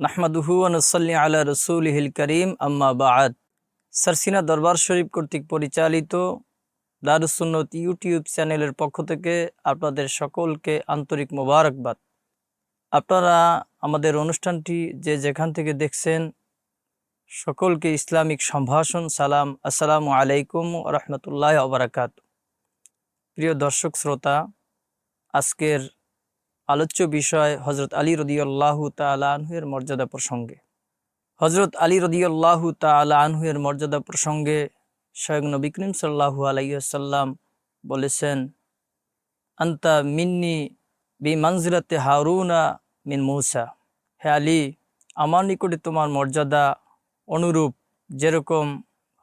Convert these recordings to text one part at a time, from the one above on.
নাহমাদুহু আনুসল্লি আলা রসুলহিল করিম, আম্মা বাদ সারসিনা দরবার শরীফ কর্তৃক পরিচালিত দারুসুন্নত ইউটিউব চ্যানেলের পক্ষ থেকে আপনাদের সকলকে আন্তরিক মোবারকবাদ। আপনারা আমাদের অনুষ্ঠানটি যে যেখান থেকে দেখছেন, সকলকে ইসলামিক সম্ভাষণ, সালাম, আসসালামু আলাইকুম রহমতুল্লাহ আবরাকাত প্রিয় দর্শক, শ্রোতা, আজকের আলোচ্য বিষয় হজরত আলী রদিয়াল্লাহু তালা আনহুয়ের মর্যাদা প্রসঙ্গে। হজরত আলী রদিয়াল্লাহু তালা আনহুয়ের মর্যাদা প্রসঙ্গে স্বয়ং নবী করিম সাল্লাহু আলাইসাল্লাম বলেছেন, আন্তা মিন্নি বি মঞ্জিরাতে হারুনা মিন মৌসা। হে আলী, আমার নিকটে তোমার মর্যাদা অনুরূপ যেরকম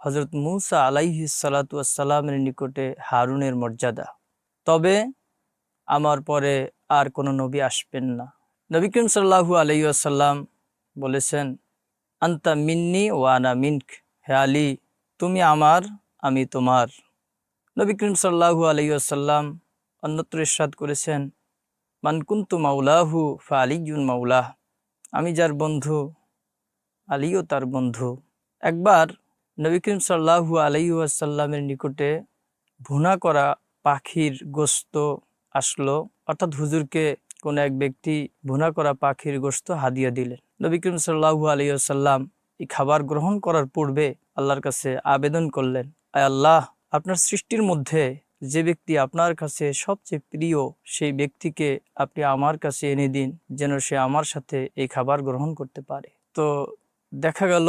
হজরত মুসা আলাইহি সালাতামের নিকটে হারুনের মর্যাদা। তবে আমার পরে আর কোনো নবী আসবেন না। নবী করিম সাল্লাহু আলাইসাল্লাম বলেছেন, আন্তা মিন্নি ওয়ানা মিনক, হে আলী, তুমি আমার, আমি তোমার। নবী করিম সাল্লাহু আলাইসাল্লাম অন্যত্র ইস্বাদ করেছেন মানকুন্তু মাউলাহু ফা আলিজুন মাউলাহ আমি যার বন্ধু, আলীও তার বন্ধু। একবার নবী করিম সাল্লাহু আলাইসাল্লামের নিকটে ভুনা করা পাখির গোস্ত আসলো। অর্থাৎ হুজুরকে কোনো এক ব্যক্তি ভুনা করা পাখির গোস্ত হাদিয়া দিলেন। নবী করিম সাল্লাহু আলাইসাল্লাম এই খাবার গ্রহণ করার পূর্বে আল্লাহর কাছে আবেদন করলেন, আয় আল্লাহ, আপনার সৃষ্টির মধ্যে যে ব্যক্তি আপনার কাছে সবচেয়ে প্রিয়, সেই ব্যক্তিকে আপনি আমার কাছে এনে দিন, যেন সে আমার সাথে এই খাবার গ্রহণ করতে পারে। তো দেখা গেল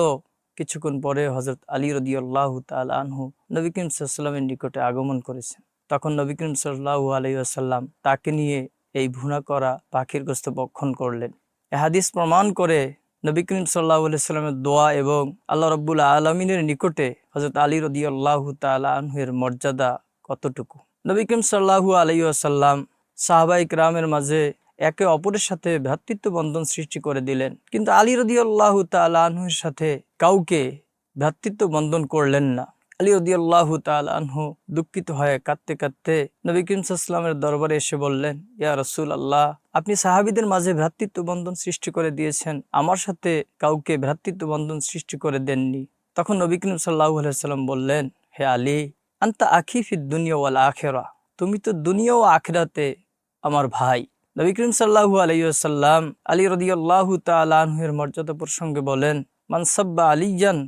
কিছুক্ষণ পরে হজরত আলী রদি আল্লাহ তাল আনহু নবী করিম সাল্লামের নিকটে আগমন করেছেন। তখন নবী করিম সাল্লাহু আলাইসাল্লাম তাকে নিয়ে এই ভুনা করা পাখির গোস্ত বক্ষণ করলেন। এ হাদিস প্রমাণ করে নবী করিম সাল্লাহ সাল্লামের দোয়া এবং আল্লাহ রব্বুল আলমিনের নিকটে হজরত আলী রদি আল্লাহ তালের মর্যাদা কতটুকু? নবী করিম সাল্লাহু আলাইসাল্লাম সাহবাইক রামের মাঝে একে অপরের সাথে ভ্রাতৃত্ব বন্ধন সৃষ্টি করে দিলেন। কিন্তু আলী রদি আল্লাহ তালের সাথে কাউকে ভ্রাতৃত্ব বন্ধন করলেন না। আলী রদিয়াল্লাহু আনহু দুঃখিত হয়ে কাঁদতে কাঁদতে নবী করিম সাল্লামের দরবারে এসে বললেন, ইয়া রসুল আল্লাহ আপনি সাহাবিদের মাঝে ভ্রাতৃত্ব বন্ধন সৃষ্টি করে দিয়েছেন, আমার সাথে কাউকে ভ্রাতৃত্ব বন্ধন সৃষ্টি করে দেননি। তখন নবী করিম সাল্লাহ সাল্লাম বললেন, হে আলী, আন্তা আখিফিদ দুনিয়া ওয়াল আখেরা, তুমি তো দুনিয়া ও আখেরাতে আমার ভাই। নবী করিম সাল্লাহু আলাইসাল্লাম আলী রদিয়াল্লাহু তালাহের মর্যাদা প্রসঙ্গে বলেন মানসাব্বা আলিজান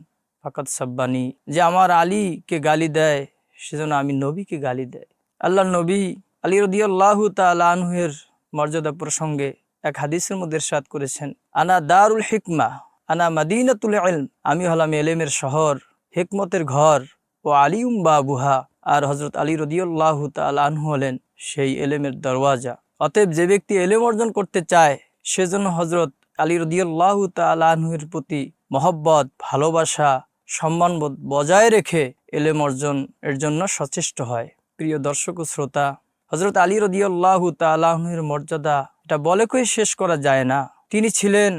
ফাকাত সাব্বানি, যে আমার আলীকে গালি দেয়, সেজন্য আমি নবীকে গালি দেয়। আল্লাহ নবী আলী রদিয়াল্লাহু তালাহের মর্যাদা প্রসঙ্গে এক হাদিসের মধ্যে সাত করেছেন, আনা দারুল হিকমা, আনা মাদিনাতুল ইলম, আমি হলাম এলেমের শহর, হেকমতের ঘর, ও আলিউম বা বুহা আর হজরত আলী রদিয়াল্লাহু তালাহু হলেন সেই এলেমের দরওয়াজা। অতএব যে ব্যক্তি এলেম অর্জন করতে চায়, সেজন্য হজরত আলী রদিয়াল্লাহু তালাহের প্রতি মহব্বত, ভালোবাসা সম্মানবোধ বজায় রেখে এলেম অর্জন এর জন্য সচেষ্ট হয়। প্রিয় দর্শক ও শ্রোতা হজরত আলী রদিয়াল্লাহু তালাহের মর্যাদা এটা বলে কয়ে শেষ করা যায় না। তিনি ছিলেন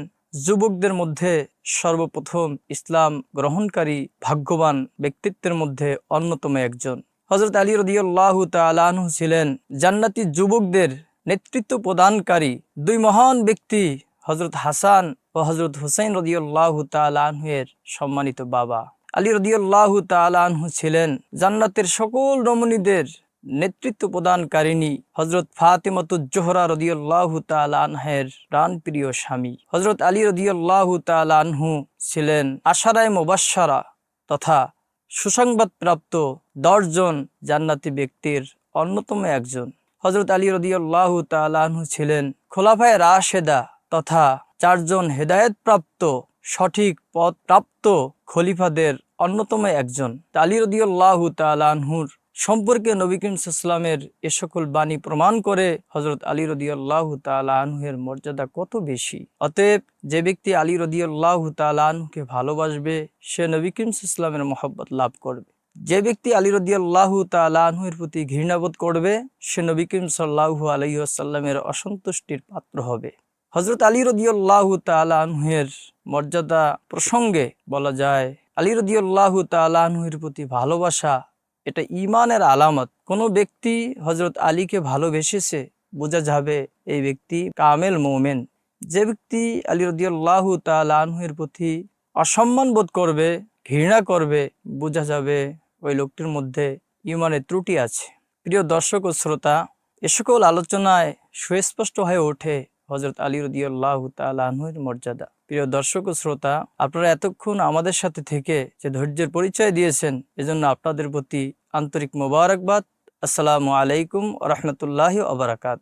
যুবকদের মধ্যে সর্বপ্রথম ইসলাম গ্রহণকারী ভাগ্যবান ব্যক্তিত্বের মধ্যে অন্যতম একজন। হজরত আলী রদিয়াল্লাহু তালাহু ছিলেন জান্নাতি যুবকদের নেতৃত্ব প্রদানকারী দুই মহান ব্যক্তি হজরত হাসান ও হজরত হুসাইন রদিউল্লাহ তালাহের সম্মানিত বাবা। আলী রদিউল্লাহ তালাহু ছিলেন জান্নাতের সকল রমণীদের নেতৃত্ব প্রদানকারিণী হজরত ফাতেমতুজ্জোহরা রদিউল্লাহ তালাহের প্রাণপ্রিয় স্বামী। হজরত আলী রদিউল্লাহ তালাহু ছিলেন আশারায় মোবাসারা তথা সুসংবাদপ্রাপ্ত দশজন জান্নাতি ব্যক্তির অন্যতম একজন। হজরত আলী রদিউল্লাহ তালাহু ছিলেন খোলাফায় রাশেদা তথা চারজন হেদায়েতপ্রাপ্ত, সঠিক পথ প্রাপ্ত খলিফাদের অন্যতম একজন। আলী রদিউল্লাহ তালাহুর সম্পর্কে নবী করিম সাল্লামের এ সকল বাণী প্রমাণ করে হজরত আলী রদিউল্লাহ তালাহুয়ের মর্যাদা কত বেশি। অতএব যে ব্যক্তি আলী রদিউল্লাহ তালাহুকে ভালোবাসবে, সে নবী করিম সাল্লামের মহব্বত লাভ করবে। যে ব্যক্তি আলী রদিয়াল্লাহ তালাহুর প্রতি ঘৃণাবোধ করবে, সে নবী করিম সাল্লাহু আলহিহাসাল্লামের অসন্তুষ্টির পাত্র হবে। হজরত আলী রদিউল্লাহ তালাহের মর্যাদা প্রসঙ্গে বলা যায়, আলী রদিউল্লাহ তালাহের প্রতি ভালোবাসা এটা ইমানের আলামত। কোনো ব্যক্তি হজরত আলীকে ভালোবেসেছে, বোঝা যাবে এই ব্যক্তি কামেল মোমেন। যে ব্যক্তি আলী রদিয়াল্লাহু তাআলা আনহুর প্রতি অসম্মান বোধ করবে, ঘৃণা করবে, বোঝা যাবে ওই লোকটির মধ্যে ইমানের ত্রুটি আছে। প্রিয় দর্শক ও শ্রোতা, এ সকল আলোচনায় সুস্পষ্ট হয়ে ওঠে হজরত আলী রদিয়াল্লাহ তালাহুর মর্যাদা। প্রিয় দর্শক ও শ্রোতা, আপনারা এতক্ষণ আমাদের সাথে থেকে যে ধৈর্যের পরিচয় দিয়েছেন, এজন্য আপনাদের প্রতি আন্তরিক মোবারকবাদ। আসসালামু আলাইকুম রহমতুল্লাহ আবরাকাত